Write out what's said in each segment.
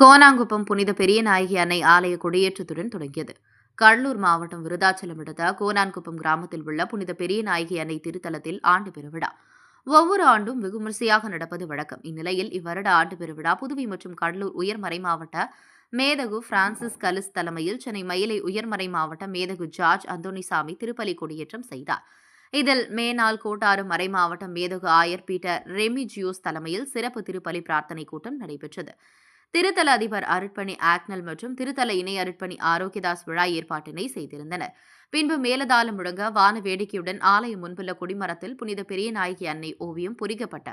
கோனாங்குப்பம் புனித பெரியநாயகி அன்னை ஆலய கொடியேற்றத்துடன் தொடங்கியது. கடலூர் மாவட்டம் விருதாச்சலம் அடுத்த கோனான்குப்பம் கிராமத்தில் உள்ள புனித பெரியநாயகி அன்னை திருத்தலத்தில் ஆண்டு பெருவிழா ஒவ்வொரு ஆண்டும் வெகுமரிசையாக நடப்பது வழக்கம். இந்நிலையில் இவ்வருட ஆண்டு பெருவிழா புதுவை மற்றும் கடலூர் உயர்மறை மாவட்ட மேதகு பிரான்சிஸ் கலிஸ் தலைமையில் சென்னை மயிலை உயர்மறை மாவட்ட மேதகு ஜார்ஜ் அந்தோனிசாமி திருப்பலி கொடியேற்றம் செய்தார். இதில் மேனால் கோட்டாறு மறை மாவட்டம் மேதகு ஆயர் பீட்டர் ரெமிஜியோஸ் தலைமையில் சிறப்பு திருப்பலி பிரார்த்தனை கூட்டம் நடைபெற்றது. திருத்தல அதிபர் அருட்பணி ஆக்னல் மற்றும் திருத்தல இணை அருட்பணி ஆரோக்கியதாஸ் விழா ஏற்பாட்டினை செய்திருந்தனர். பின்பு மேலதாளம் முழங்க வான வேடிக்கையுடன் ஆலயம் முன்புள்ள கொடிமரத்தில் புனித பெரியநாயகி அன்னை ஓவியம் பொறிக்கப்பட்ட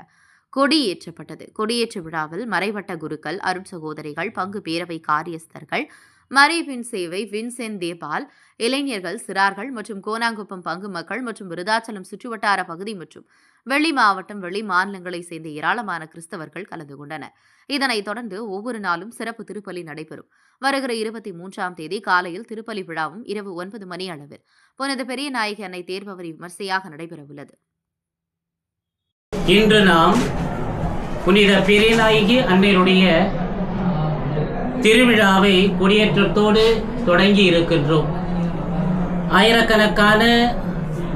கொடியேற்றப்பட்டது. கொடியேற்ற விழாவில் மறைவட்ட குருக்கள் அருண் சகோதரிகள் பங்கு பேரவை காரியஸ்தர்கள் மறைவின் சேவை வின்சென் தேபால் இளைஞர்கள் சிறார்கள் மற்றும் கோனாங்குப்பம் பங்கு மக்கள் மற்றும் விருதாச்சலம் சுற்றுவட்டார பகுதி மற்றும் வெளி மாவட்டம் வெளி மாநிலங்களை சேர்ந்த ஏராளமான கிறிஸ்தவர்கள் கலந்து கொண்டனர். இதனைத் தொடர்ந்து ஒவ்வொரு நாளும் சிறப்பு திருப்பலி நடைபெறும். வருகிற இருபத்தி மூன்றாம் தேதி காலையில் திருப்பலி விழாவும் இரவு ஒன்பது மணி அளவில். புனித பெரிய நாயகி அன்னை தேர்பவரி விமர்சையாக நடைபெறவுள்ளது. இன்று நாம் புனித பெரியநாயகி அன்னையுடைய திருவிழாவை கொடியேற்றத்தோடு தொடங்கி இருக்கின்றோம். ஆயிரக்கணக்கான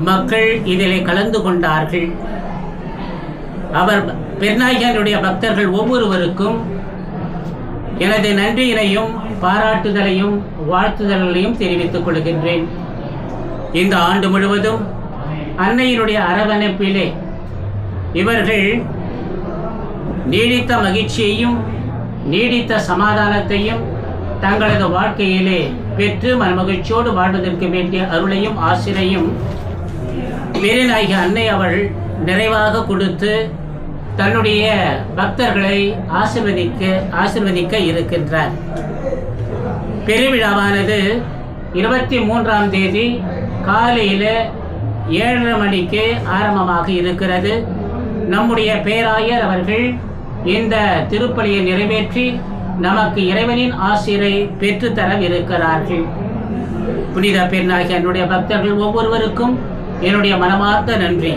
மக்கள் இதிலே கலந்து கொண்டார்கள். அவர் பெருநாயகனுடைய பக்தர்கள் ஒவ்வொருவருக்கும் எனது நன்றியினையும் பாராட்டுதலையும் வாழ்த்துதல்களையும் தெரிவித்துக் கொள்கின்றேன். இந்த ஆண்டு முழுவதும் அன்னையினுடைய அரவணைப்பிலே இவர்கள் நீடித்த மகிழ்ச்சியையும் நீடித்த சமாதானத்தையும் தங்களது வாழ்க்கையிலே பெற்று மனமகிழ்ச்சியோடு வாழ்வதற்கு வேண்டிய அருளையும் ஆசிரையும் பெருநாயகி அன்னை அவள் நிறைவாக கொடுத்து தன்னுடைய பக்தர்களை ஆசிர்வதிக்க ஆசிர்வதிக்க இருக்கின்றார். பெருவிழாவானது இருபத்தி மூன்றாம் தேதி காலையில் ஏழரை மணிக்கு ஆரம்பமாக இருக்கிறது. நம்முடைய பேராயர் அவர்கள் இந்த திருப்பலியை நிறைவேற்றி நமக்கு இறைவனின் ஆசிரை பெற்றுத்தரவிருக்கிறார்கள். புனித பெண்ணாகிய என்னுடைய பக்தர்கள் ஒவ்வொருவருக்கும் என்னுடைய மனமார்ந்த நன்றி.